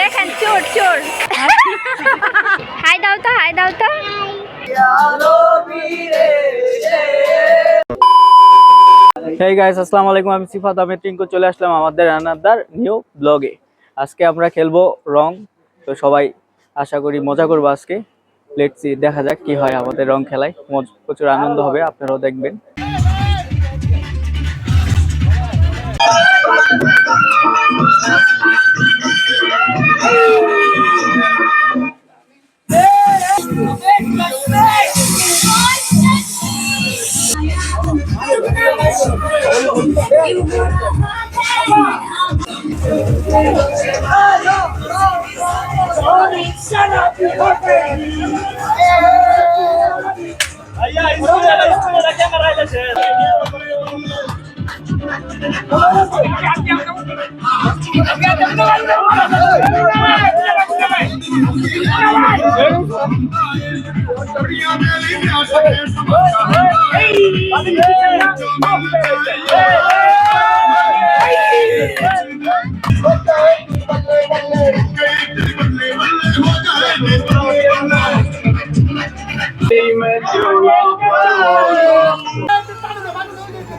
দেখেন, চোর চোর। হাই দাও তো, হাই দাও তো। হেই গাইস আসসালামু আলাইকুম, আমি সিফাত আহমেদ টিঙ্কু চলে আসলাম আমাদের রানাদার নিউ ব্লগে আজকে আমরা খেলব রং। তো সবাই আশা করি মজা করব আজকে। লেটসি দেখা যাক কি হয় আমাদের রং খেলায়। প্রচুর আনন্দ হবে, আপনারাও দেখবেন। Ei, é ei, ei. É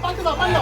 பாட்டுதான் பாடுங்க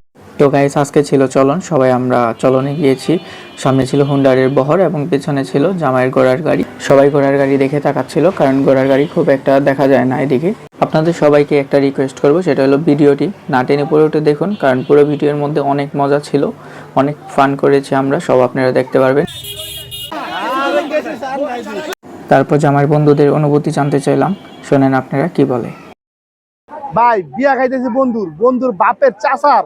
তো গাইস আজকে ছিল চলন। সবাই আমরা চলনে গিয়েছি। সামনে ছিল হুন্ডারের বহর এবং পেছনে ছিল জামাইয়ের ঘোড়ার গাড়ি। সবাই ঘোড়ার গাড়ি দেখে তাকাচ্ছিল, কারণ ঘোড়ার গাড়ি খুব একটা দেখা যায় না এদিকে। আপনাদের সবাইকে একটা রিকোয়েস্ট করব, সেটা হলো ভিডিওটি না টেনে পড়ে উঠে দেখুন, কারণ পুরো ভিডিওর মধ্যে অনেক মজা ছিল, অনেক ফান করেছি আমরা, সব আপনারা দেখতে পারবেন। তারপর জামাইয়ের বন্ধুদের অনুভূতি জানতে চাইলাম, শোনেন আপনারা কি বলে। ভাই, বিয়া খাইতেছি বন্ধুর। বন্ধুর বাপের চাচার।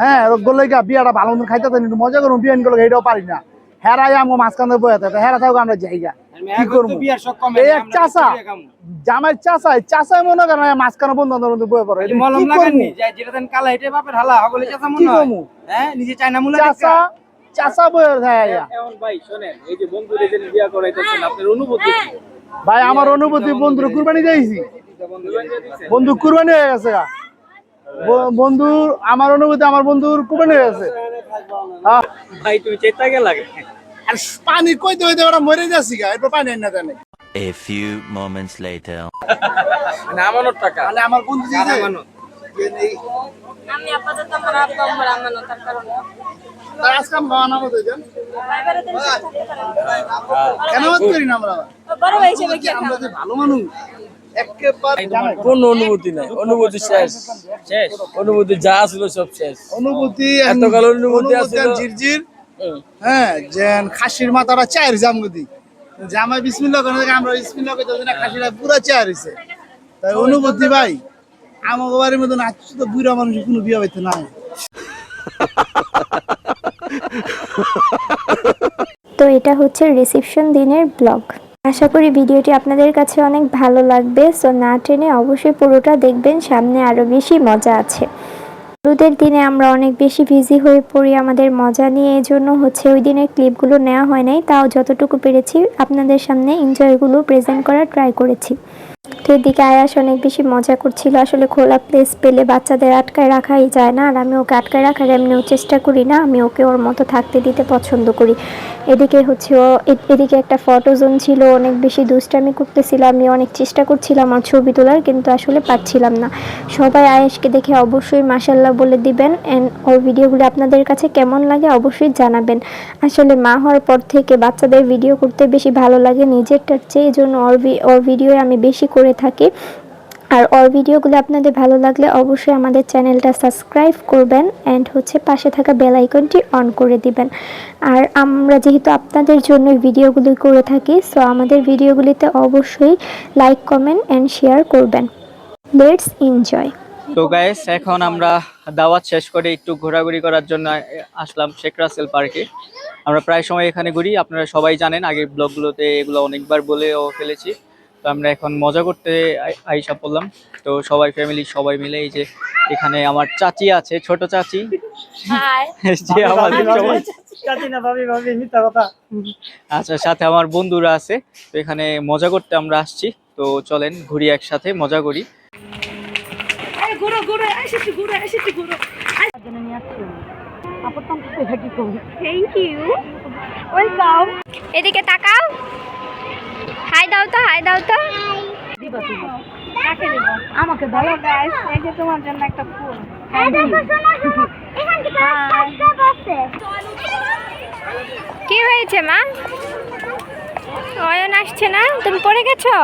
হ্যাঁ গোলে গা বিয়াটা ভালো মন্দ খাইতে একটু মজা করুন বিয়ানগুলো এটাও পারি না। হেরাই আমগো মাঝখানে বয়ে থাকে হেরা থাকব আমরা জায়গা কি করব? এই এক জামাই মনে করেন মাঝখানে বন্ধু বয়ে পড়ে। কি করব? মনে হয়। করব? হ্যাঁ নিজে চায়না মুলা চাচা চাচা বয়ে থাকে ভাই শোনেন এই যে বন্ধুদের যে বিয়া করাইতেছেন আপনার অনুভূতি কি? ভাই আমার অনুভূতি বন্ধুর কুরবানি দিয়েছি। বন্ধু কুরবানি হয়ে গেছে গা। ব- বন্ধুর আমার অনুভূতি আমার বন্ধুর কুরবানি হয়ে গেছে হ্যাঁ। ভাই তুমি চেতা গেলাগে আর পানি কইতে হইতে ওরা মরে যাচ্ছি গা এরপর পানি না জানে A few moments later. মানে আমানত টাকা। তাহলে আমার বন্ধু যে আমানত? আমি আপাতত আমার আব্বা আমার আমানো তার কারণে। তার আজকে আমরা কেন বাদ করি না আমরা? বড় ভাই হিসেবে কি আমরা যে ভালো মানুষ। কোন অনুভূতি নাই? অনুভূতি শেষ। শেষ। অনুভূতি যা ছিল সব শেষ। অনুভূতি এতকাল অনুভূতি। আর ঝিরঝির হ্যাঁ যেন খাসির মাথাটা চায়ের জামগদি জামাই বিসমিল্লাহ করে থেকে আমরা না খাসিটা পুরা চায়ের হইছে। তাই অনুভূতি ভাই আমাকে বাড়ির মতন আজ তো বুড়া মানুষ কোনো বিয়ে হইতে না তো এটা হচ্ছে রিসেপশন দিনের ব্লগ। আশা করি ভিডিওটি আপনাদের কাছে অনেক ভালো লাগবে সো না টেনে অবশ্যই পুরোটা দেখবেন, সামনে আরও বেশি মজা আছে। হলুদের দিনে আমরা অনেক বেশি বিজি হয়ে পড়ি আমাদের মজা নিয়ে এই জন্য হচ্ছে ওই দিনের ক্লিপগুলো নেওয়া হয় নাই, তাও যতটুকু পেরেছি আপনাদের সামনে এনজয়গুলো প্রেজেন্ট করার ট্রাই করেছি। তো এদিকে আয়াস অনেক বেশি মজা করছিল। আসলে খোলা প্লেস পেলে বাচ্চাদের আটকায় রাখাই যায় না। আর আমি ওকে আটকায় রাখার এমনিও চেষ্টা করি না। আমি ওকে ওর মতো থাকতে দিতে পছন্দ করি। এদিকে হচ্ছে ও এদিকে একটা ফটো জোন ছিল। অনেক বেশি দুষ্টামি করতেছিল। আমি অনেক চেষ্টা করছিলাম আমার ছবি তোলার, কিন্তু আসলে পাচ্ছিলাম না। সবাই আয়েশকে দেখে অবশ্যই মাসাল্লাহ বলে দিবেন। অ্যান্ড ওর ভিডিওগুলো আপনাদের কাছে কেমন লাগে অবশ্যই জানাবেন। আসলে মা হওয়ার পর থেকে বাচ্চাদের ভিডিও করতে বেশি ভালো লাগে নিজেরটার চেয়ে। এই জন্য ওর ওর ভিডিও আমি বেশি করে থাকি। আর ওর ভিডিওগুলো আপনাদের ভালো লাগলে অবশ্যই আমাদের চ্যানেলটা সাবস্ক্রাইব করবেন অ্যান্ড হচ্ছে পাশে থাকা বেল আইকনটি অন করে দিবেন। আর আমরা যেহেতু আপনাদের জন্য ভিডিওগুলি করে থাকি সো আমাদের ভিডিওগুলিতে অবশ্যই লাইক কমেন্ট অ্যান্ড শেয়ার করবেন। লেটস এনজয় তো গাইস এখন আমরা দাওয়াত শেষ করে একটু ঘোরাঘুরি করার জন্য আসলাম শেখ রাসেল পার্কে। আমরা প্রায় সময় এখানে ঘুরি, আপনারা সবাই জানেন, আগের ব্লগগুলোতে এগুলো অনেকবার বলেও ফেলেছি। তো আমরা এখন মজা করতে আইসা পড়লাম। তো সবাই ফ্যামিলি সবাই মিলে এই যে এখানে আমার চাচি আছে ছোট চাচি। যে আমাদের সবাই আচ্ছা সাথে আমার বন্ধুরা আছে। তো এখানে মজা করতে আমরা আসছি। তো চলেন ঘুরি একসাথে মজা করি। থ্যাংক ইউ ওয়েলকাম এদিকে তাকাও। হাই দাও তো হাই দাও তো। আমাকে দাও। গাইস এই যে তোমার জন্য একটা ফুল। কি হয়েছে মা? অয়ন আসছে না? তুমি পড়ে গেছো?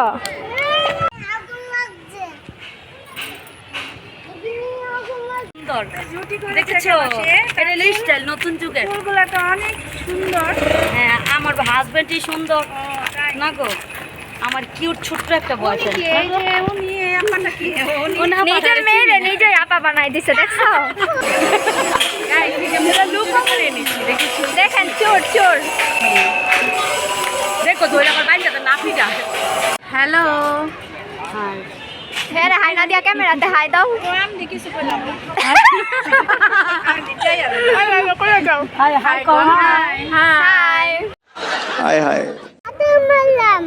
দেখেছ? এটা স্টাইল নতুন যুগের। ফুলগুলো তো অনেক সুন্দর। হ্যাঁ আমার হাজবেন্ডই সুন্দর। না গো? আমার কিউট ছোট্ট একটা বয়ফ্রেন্ড নিজের মেয়েরে নিজেই আপা বানাই দিছে দেখছ? দেখেন চোর চোর। দেখো ধরে আমার বাইরে নাপিটা। হ্যালো হ্যাঁ হাই না দিয়া ক্যামেরাতে হাই দাও। হাই হাই কম হাই হায় হায় মারলাম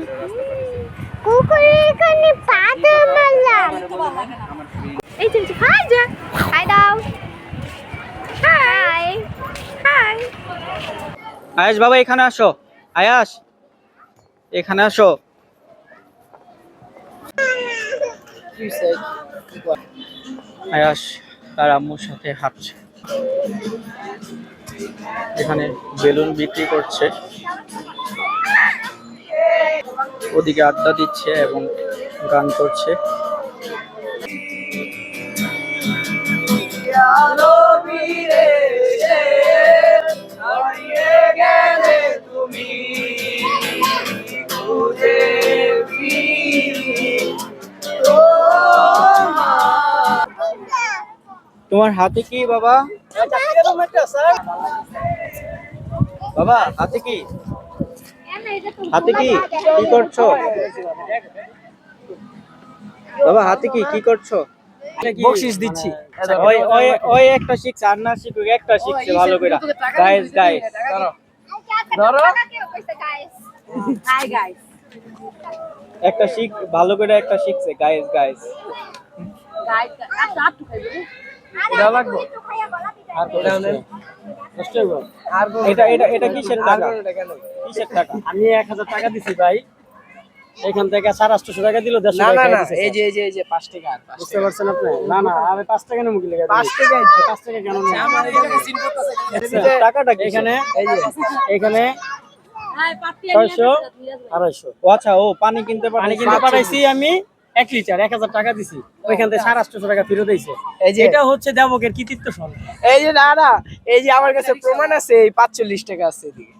আয়াস বাবা, এখানে আসো। আয়াস, এখানে আসো। আয়াস তার আম্মুর সাথে হাঁটছে। এখানে বেলুন বিক্রি করছে। ওদিকে আড্ডা দিচ্ছে এবং গান করছে। তোমার হাতে কি বাবা? বাবা হাতে কি? হাতে কি? কি করছ? বাবা হাতে কি? কি করছ? বকশিস দিচ্ছি। ওই ওই ওই একটা শিখছে আর না শিখুক একটা শিখছে ভালো করে। গাইস গাইস ধরো। একটা শিখ ভালো করে একটা শিখছে গাইস গাইস আচ্ছা আর এটা এটা এটা কিসের টাকা? আমি এক হাজার টাকা দিছি ভাই। এখান থেকে সাড়ে আটশো টাকা দিল দেড়শো টাকা না না দিছে এই যে এই যে এই যে পাঁচ টাকা বুঝতে পারছেন আপনি? না না আমি পাঁচ টাকা নেব কি লেগে? পাঁচ টাকাই পাঁচ টাকা কেন নেব? আমার এই জায়গায় চিন করতেছে। দেখছেন? টাকাটা এখানে এই যে এখানে ছয়শো আড়াইশো। আচ্ছা ও পানি কিনতে পানি কিনতে পাঠাইছি আমি এক লিটার এক হাজার টাকা দিছি। ওইখান থেকে সাড়ে আটশো টাকা ফেরত দিয়েছে। এই যে এটা হচ্ছে দেবকের কৃতিত্ব ফল এই যে না না এই যে আমার কাছে প্রমাণ আছে এই পাঁচচল্লিশ টাকা আছে এদিকে।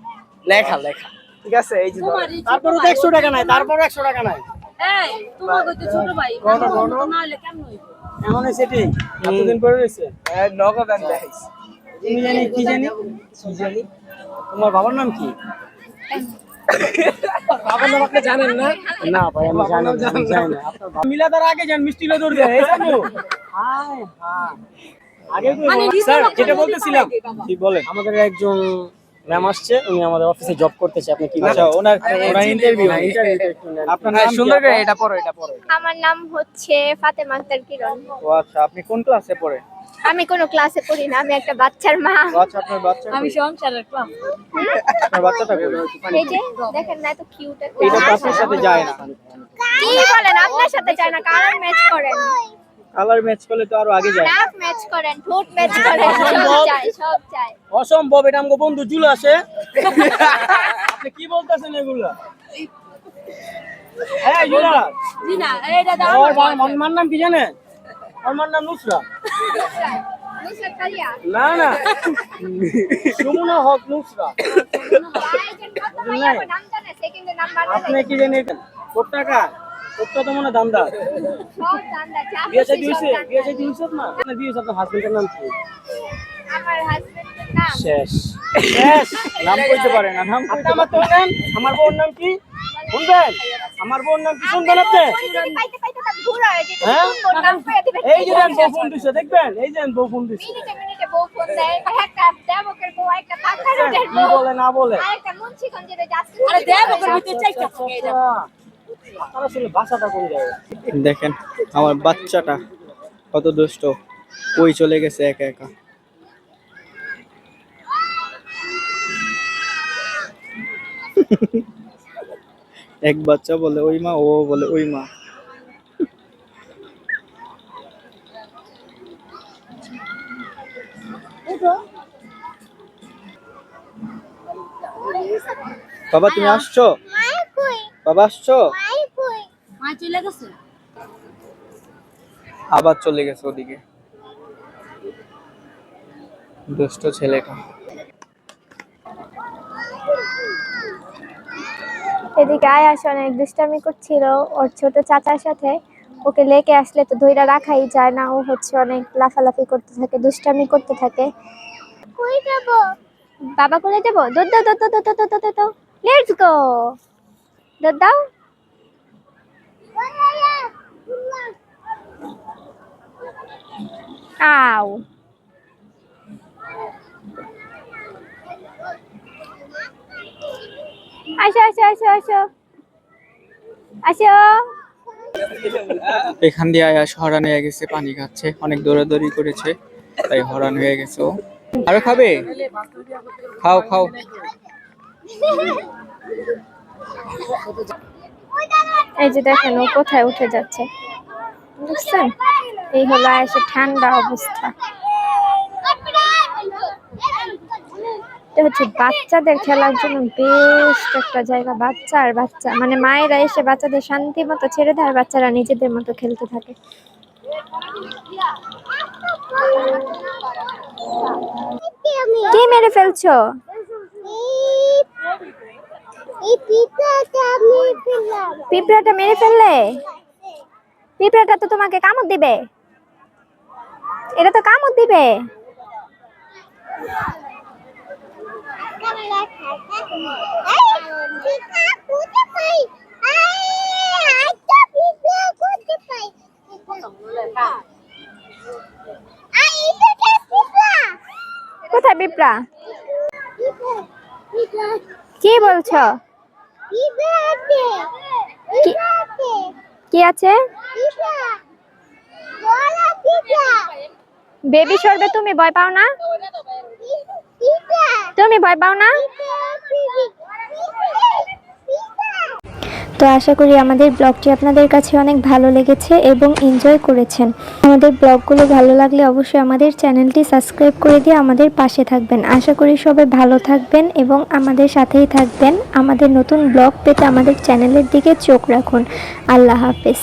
লেখা লেখা। ঠিক আছে এই যে ধরো। তারপরে তো একশো টাকা নাই তারপরে একশো টাকা নাই। পরে রয়েছে নগদ আমি তুমি জানি কি জানি? কি জানি? তোমার বাবার নাম কি? বাবার নাম আপনি জানেন না? না ভাই আমি জানি না, আগে যান মিষ্টি লো দৌড় দেয় এই জানো? আগে মানে যেটা বলতেছিলাম। কি বলেন? আমাদের একজন ম্যাম আসছে উনি আমাদের অফিসে জব করতেছে আপনি কি আচ্ছা ওনার ওনার ইন্টারভিউ আপনার নাম সুন্দর করে এটা পড়ো এটা পড়ো। আমার নাম হচ্ছে ফাতেমা আক্তার কিরণ। ও আচ্ছা আপনি কোন ক্লাসে পড়েন? আমি কোনো ক্লাসে পড়ি না আমি একটা বাচ্চার মা। আচ্ছা আপনার বাচ্চা আমি সংসারের ক্লাব আপনার বাচ্চাটা কই? এই যে দেখেন না এত কিউট এটা আপনার সাথে যায় না। কি বলেন আপনার সাথে চায় না কালার ম্যাচ করেন? কালার ম্যাচ করলে তো আরও আগে যায়। নাক ম্যাচ করেন ঠোঁট ম্যাচ করেন সব চাই সব চাই অসম্ভব এটা আমাকে বন্ধু আসে। আপনি কি বলতেছেন এগুলা? হ্যাঁ জুলা জি না এইটা দাও। ওর বাবা- নাম কি জানেন? ওর মার নাম নুসরা। না না। সুমনা হক নুসরা। আমার আপনি কি জানেন টাকা কোটটা তো মনে হয় চা বিয়ে শাদী হয়েছে বিয়ে শাদী হয়েছে না আপনার বিয়ে আপনার হাজবেন্ডের নাম কি? আমার হাজবেন্ডের নাম? শেষ। শেষ। নাম কইতে পারে না নাম কইতে আমার তোর নাম আমার বউর নাম কি? আমার শুনবেন? আমার বোন নাম কি শুনবেন আপনি? হ্যাঁ এই যে বউ ফোন দিছে দেখবেন? এই যে বউ ফোন দিছে। কি বলে না বলে? আরে ভিতরে চাইটা দেখেন, আমার বাচ্চাটা কত দুষ্ট। ওই চলে গেছে একা একা? এক বাচ্চা বলে ওই মা, ও বলে ওই মা। বাবা, তুমি আসছো? বাবা, আসছো? চলে গেছে? আবার চলে গেছে ওদিকে। দুষ্ট ছেলেটা। এদিকে আয়াস অনেক দুষ্টামি করছিল ওর ছোট চাচার সাথে। ওকে লেকে আসলে তো ধইরা রাখাই যায় না ও হচ্ছে অনেক লাফালাফি করতে থাকে দুষ্টামি করতে থাকে। কই যাব? বাবা কোলে দেবো দুধ দাও দুধ দাও দুধ দাও দুধ দাও লেটস গো দুধ দাও। আও আসো আসো আসো আসো আসো এখান দিয়ে আয়াস হরান হয়ে গেছে পানি খাচ্ছে অনেক দৌড়াদৌড়ি করেছে তাই হরান হয়ে গেছে ও। আরও খাবে? খাও খাও। এই যে দেখেন ও কোথায় উঠে যাচ্ছে। বুঝছেন? এই হলো এসে ঠান্ডা অবস্থা। হচ্ছে বাচ্চাদের খেলার জন্য বেস্ট একটা জায়গা, বাচ্চা আর বাচ্চা। মানে মায়েরা এসে বাচ্চাদের শান্তি মতো ছেড়ে দেয়, আর বাচ্চারা নিজেদের মতো খেলতে থাকে। কি মেরে ফেলছো? পিঁপড়াটা মেরে ফেললে? পিঁপড়াটা তো তোমাকে কামড় দিবে। এটা তো কামড় দিবে। কোথায় বিপ্রা কি বলছো? কি আছে? বেবি সরবে তুমি ভয় পাও না? তুমি ভয় পাও না? তো আশা করি আমাদের ব্লগটি আপনাদের কাছে অনেক ভালো লেগেছে এবং এনজয় করেছেন। আমাদের ব্লগগুলো ভালো লাগলে অবশ্যই আমাদের চ্যানেলটি সাবস্ক্রাইব করে দিয়ে আমাদের পাশে থাকবেন। আশা করি সবাই ভালো থাকবেন এবং আমাদের সাথেই থাকবেন। আমাদের নতুন ব্লগ পেতে আমাদের চ্যানেলের দিকে চোখ রাখুন। আল্লাহ হাফেজ।